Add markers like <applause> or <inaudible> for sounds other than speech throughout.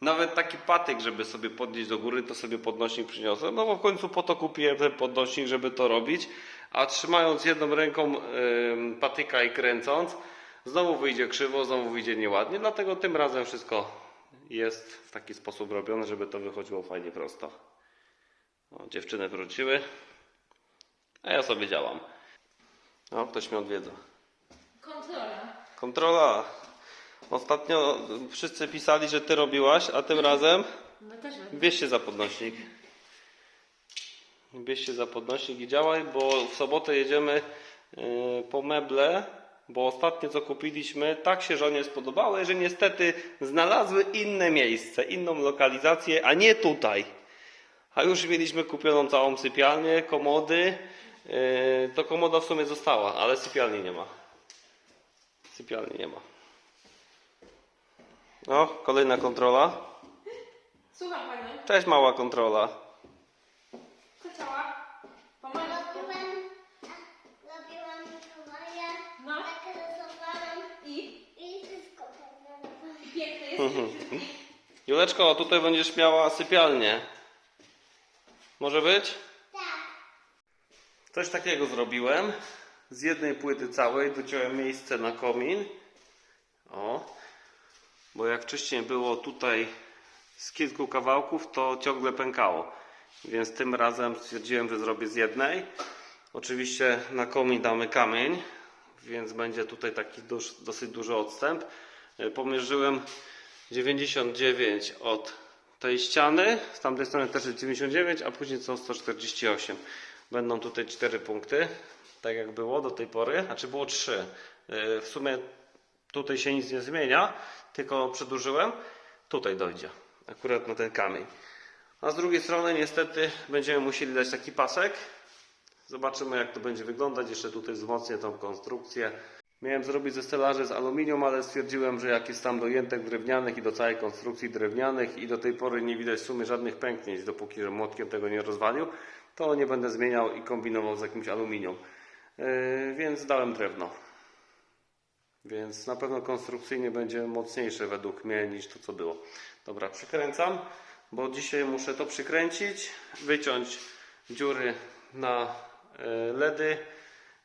Nawet taki patyk, żeby sobie podnieść do góry, to sobie podnośnik przyniosłem. No bo w końcu po to kupiłem ten podnośnik, żeby to robić. A trzymając jedną ręką patyka i kręcąc, znowu wyjdzie krzywo, znowu wyjdzie nieładnie. Dlatego tym razem wszystko jest w taki sposób robione, żeby to wychodziło fajnie prosto. O, dziewczyny wróciły, a ja sobie działam. O, ktoś mnie odwiedza. Kontrola. Kontrola. Ostatnio wszyscy pisali, że ty robiłaś, a tym razem No też bierz się za podnośnik. Bierz się za podnośnik i działaj, bo w sobotę jedziemy yy, po meble, bo ostatnie co kupiliśmy tak się żonie spodobały, że niestety znalazły inne miejsce, inną lokalizację, a nie tutaj. A już mieliśmy kupioną całą sypialnię, komody. Yy, to komoda w sumie została, ale sypialni nie ma. Sypialni nie ma. O, kolejna kontrola. Słucham panią. Cześć mała kontrola. Co chciała? Pomaga. Robiłam, robiłam Mikołaja, No. I? i wszystko planowałam. Piękny jest. Juleczko, tutaj będziesz miała sypialnię. Może być? Tak, Coś takiego zrobiłem. Z jednej płyty całej dociąłem miejsce na komin. O. Bo jak wcześniej było tutaj z kilku kawałków, to ciągle pękało. Więc tym razem stwierdziłem, że zrobię z jednej. Oczywiście na komin damy kamień, więc będzie tutaj taki duż, dosyć duży odstęp. E, Pomierzyłem 99 od tej ściany, z tamtej strony też jest 99, a później są 148. Będą tutaj cztery punkty, tak jak było do tej pory, znaczy było trzy. Yy, W sumie tutaj się nic nie zmienia, tylko przedłużyłem. Tutaj dojdzie, akurat na ten kamień. A z drugiej strony niestety będziemy musieli dać taki pasek. Zobaczymy jak to będzie wyglądać. Jeszcze tutaj wzmocnię tą konstrukcję. Miałem zrobić ze stelaży z aluminium, ale stwierdziłem, że jak jest tam do jętek drewnianych i do całej konstrukcji drewnianych i do tej pory nie widać w sumie żadnych pęknięć, dopóki że młotkiem tego nie rozwalił, to nie będę zmieniał i kombinował z jakimś aluminium. Yy, więc dałem drewno. Więc na pewno konstrukcyjnie będzie mocniejsze według mnie niż to co było. Dobra, przykręcam, bo dzisiaj muszę to przykręcić, wyciąć dziury na e, LEDy,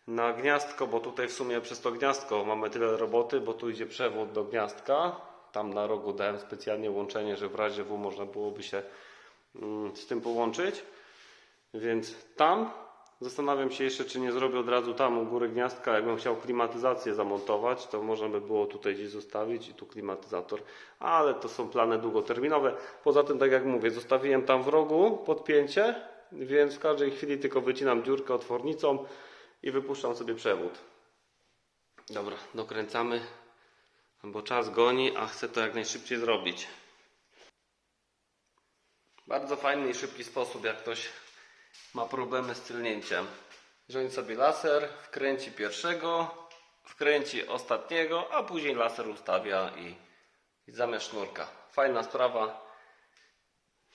na gniazdko, bo tutaj w sumie przez to gniazdko mamy tyle roboty, bo tu idzie przewód do gniazdka. Tam na rogu dałem specjalnie łączenie, że w razie W można byłoby się mm, z tym połączyć. Więc tam zastanawiam się jeszcze, czy nie zrobię od razu tam u góry gniazdka. Jakbym chciał klimatyzację zamontować, to można by było tutaj gdzieś zostawić i tu klimatyzator. Ale to są plany długoterminowe. Poza tym, tak jak mówię, zostawiłem tam w rogu podpięcie, więc w każdej chwili tylko wycinam dziurkę otwornicą i wypuszczam sobie przewód. Dobra, dokręcamy, bo czas goni, a chcę to jak najszybciej zrobić. Bardzo fajny i szybki sposób, jak ktoś ma problemy z tylnięciem. Wziąć sobie laser, wkręci pierwszego, wkręci ostatniego, a później laser ustawia i, i zamiast sznurka. Fajna sprawa,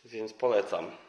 więc polecam.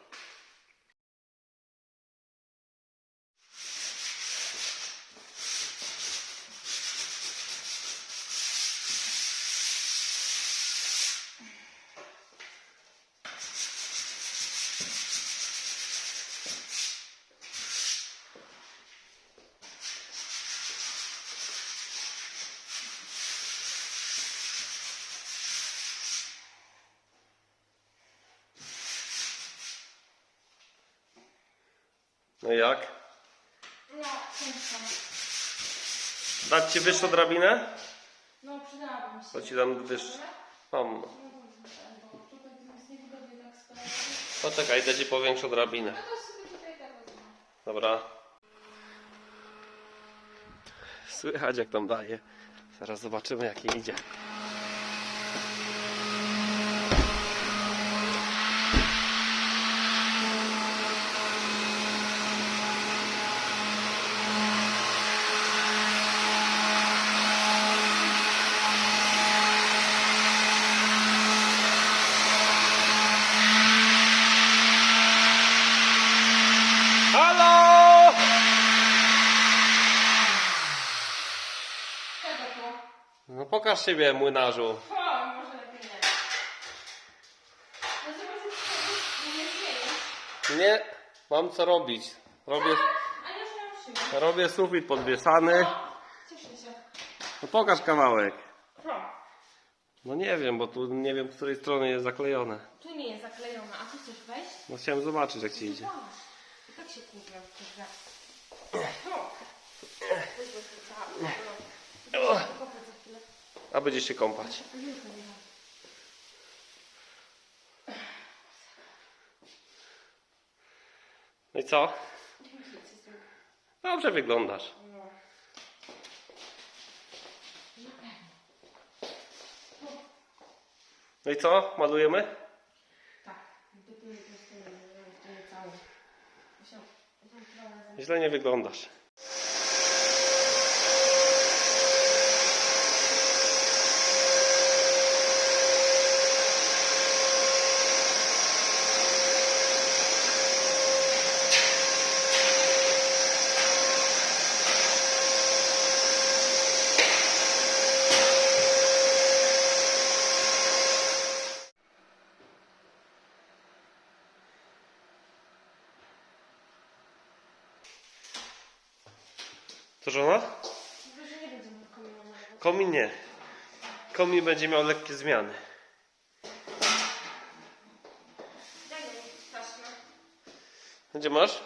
No i jak? No, ciężko. Dać Ci wyższą drabinę? No, przydałabym się. To Ci dam wyższą. Mam. No tak. Poczekaj, daj Ci powiększą drabinę. No tak. Dobra. Słychać jak tam daje. Zaraz zobaczymy jak jej idzie. Pokaż siebie, młynarzu. O, może lepiej nie. No zobaczcie, nie. Nie, mam co robić. Robię, robię sufit podwieszany. Cieszę się. No pokaż kawałek. Pro. No nie wiem, bo tu nie wiem, z której strony jest zaklejone. Tu nie jest zaklejone, a tu chcesz wejść? No chciałem zobaczyć, jak ci idzie. Patrz. I tak się kurwa, kurwa. Pro. Tu, za- pro. A nie, to nie ma. No i co? Dobrze wyglądasz. No. I co? Malujemy? Tak. Do tyłu po prostu nie, to nie całe. Musiał, musiał trochę Źle nie wyglądasz. Co żona? Komin nie. Komin będzie miał lekkie zmiany. Gdzie masz?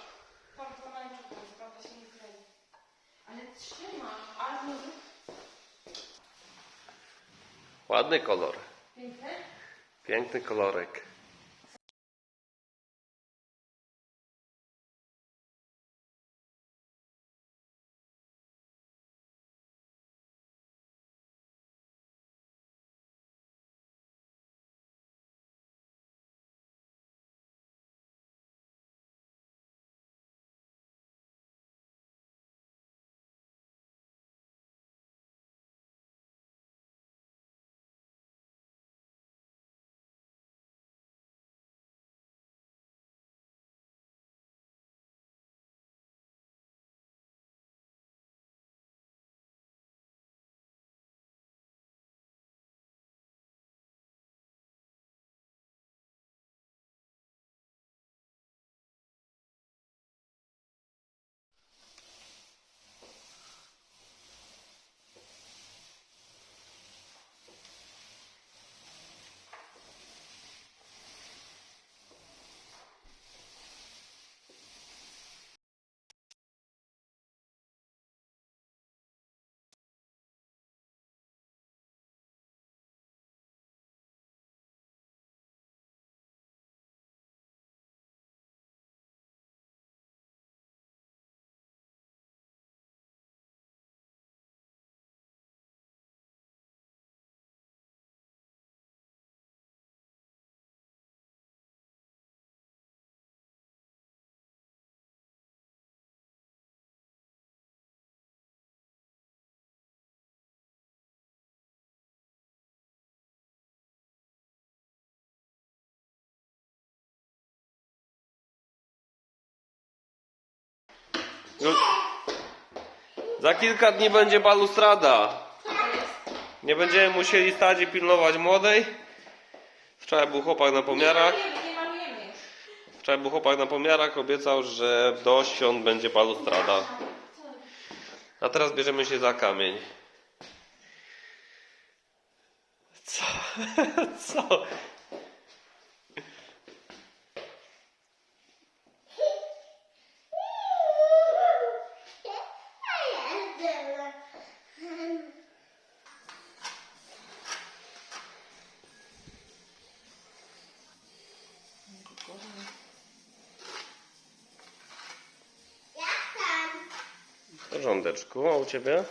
Ładny kolor. piękne. Piękny kolorek. No, za kilka dni będzie balustrada. Nie będziemy musieli stać i pilnować młodej. Wczoraj był chłopak na pomiarach. Wczoraj był chłopak na pomiarach, obiecał, że do świąt będzie balustrada. A teraz bierzemy się za kamień. Co? <laughs> Co? W porządeczku, a u ciebie?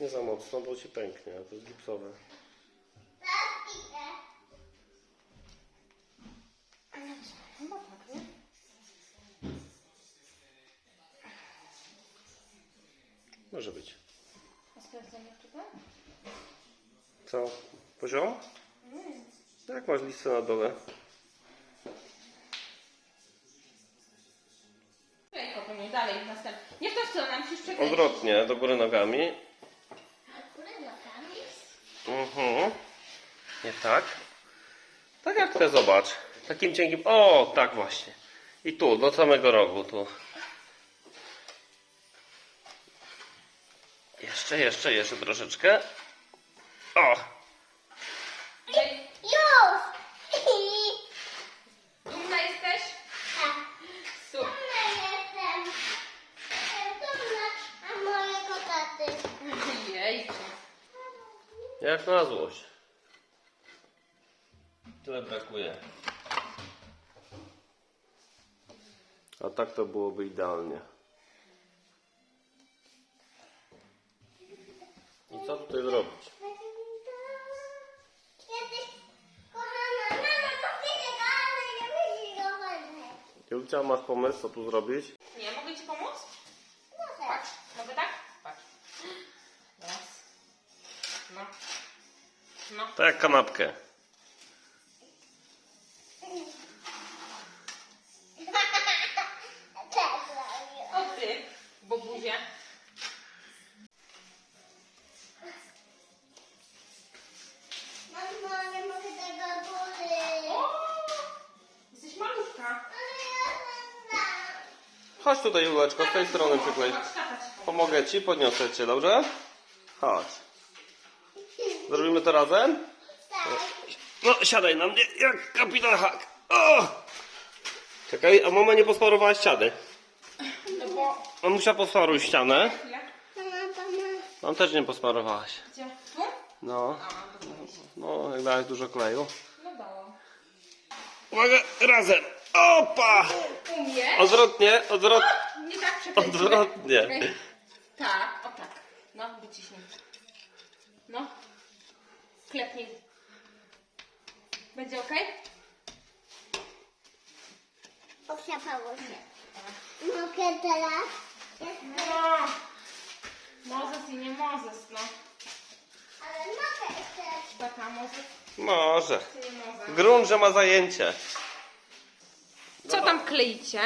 Nie za mocno, bo ci pęknie, to jest gipsowe. Może być. A sprawdzamy tutaj? Co? Poziom? Jak masz listę na dole? Tutaj kopiemy dalej, następny. Nie w tą stronę, Odwrotnie, do góry nogami. Góry nogami. Mhm. Nie tak. Tak jak te, zobacz. Takim cienkim. O, tak właśnie. I tu, do samego rogu, tu. Jeszcze, jeszcze, jeszcze troszeczkę. O! Już! Dumna jesteś? Super. Dumna jestem. Jestem dumna a mojego taty. Jejku. Jak na złość. Tyle brakuje. A tak to byłoby idealnie. Masz pomysł, co tu zrobić? Nie, mogę ci pomóc? No tak. Patrz. Mogę tak? Patrz. Raz. No. No. Tak jak kanapkę. Chodź tutaj, Juleczko, z tej strony przyklej. Pomogę ci, podniosę cię, dobrze? Chodź. Zrobimy to razem? Tak. No, siadaj na mnie, jak kapitan Hak. O! Czekaj, a mama nie posmarowała ściany. No bo... Mamusia posmaruj ścianę. Mam też nie posmarowałaś. Gdzie? Tu? No, no, jak dałeś dużo kleju. No dałam. Uwaga, razem. Opa! Umiesz? Odwrotnie, odwrot. Nie tak przekręcimy. Odwrotnie. Czekaj. Tak, o tak. No, wyciśnij. No. Klepnij. Będzie ok? Osiapało się. Mogę teraz? No. Mozes i nie Mozes, no. Ale mogę jeszcze. Taka Mozes Może. czy nie Mozes. Grunt, że ma zajęcie. Co tam kleicie?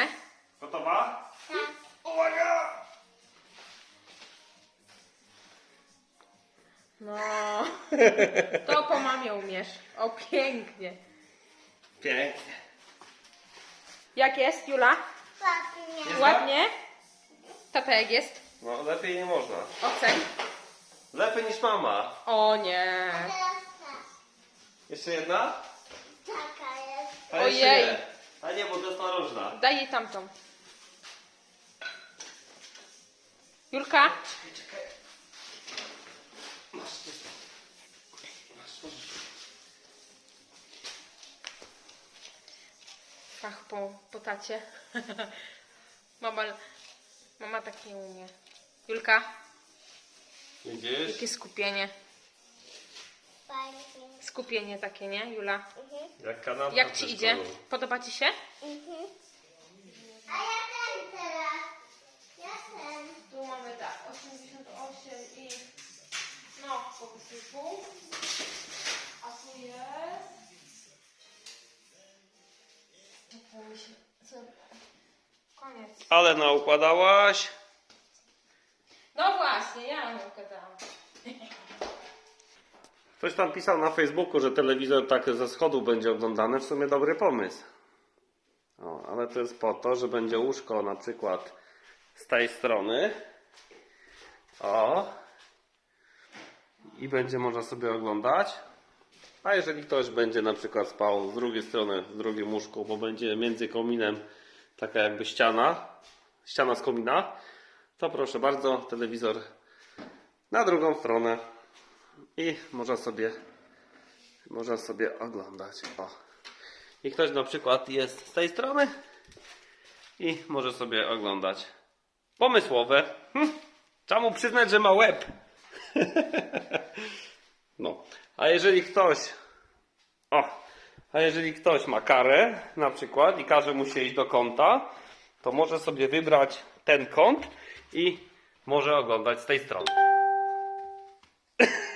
Gotowa? Tak. Uwaga! No. To po mamie umiesz. O, pięknie. Pięknie. Jak jest, Jula? Ładnie. Ładnie? Tata jak jest? No, lepiej nie można. Oceń. Lepiej niż mama. O nie. Teraz tak. Jeszcze jedna? Taka jest. A jeszcze Ojej. nie. A nie, bo to jest narożna. Daj jej tamtą. Julka? Czekaj, czekaj. Masz, masz, masz. Ach, po, po tacie. <laughs> mama, mama tak nie umie. Julka, Widzisz? jakie skupienie. Skupienie takie, nie, Jula? Mhm. Jak kanapka Jak ci idzie? Podoba ci się? Mhm. A ja ten teraz. Ja ten. Tu mamy tak, 88 i no, po wysypu. A tu jest... Mi się... Co? Koniec. Ale naukładałaś. No właśnie, ja ją gadałam. <laughs> Ktoś tam pisał na Facebooku, że telewizor tak ze schodu będzie oglądany. W sumie dobry pomysł. O, ale to jest po to, że będzie łóżko na przykład z tej strony. O. I będzie można sobie oglądać. A jeżeli ktoś będzie na przykład spał z drugiej strony, w drugim łóżku, bo będzie między kominem taka jakby ściana, ściana z komina, to proszę bardzo, telewizor na drugą stronę i można sobie można sobie oglądać. O. I ktoś na przykład jest z tej strony i może sobie oglądać. Pomysłowe. Hm. Trzeba mu przyznać, że ma łeb. <laughs> no. A jeżeli ktoś o, a jeżeli ktoś ma karę na przykład i każe mu się iść do kąta, to może sobie wybrać ten kąt i może oglądać z tej strony. <laughs>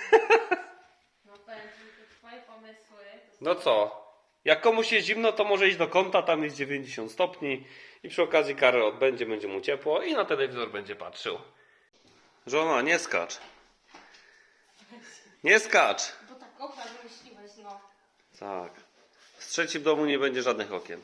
No co? Jak komuś jest zimno, to może iść do kąta, tam jest 90 stopni i przy okazji karę odbędzie, będzie mu ciepło i na telewizor będzie patrzył. Żona, nie skacz. Nie skacz. Bo tak okna wymyśliłeś, no. Tak. W trzecim domu nie będzie żadnych okien.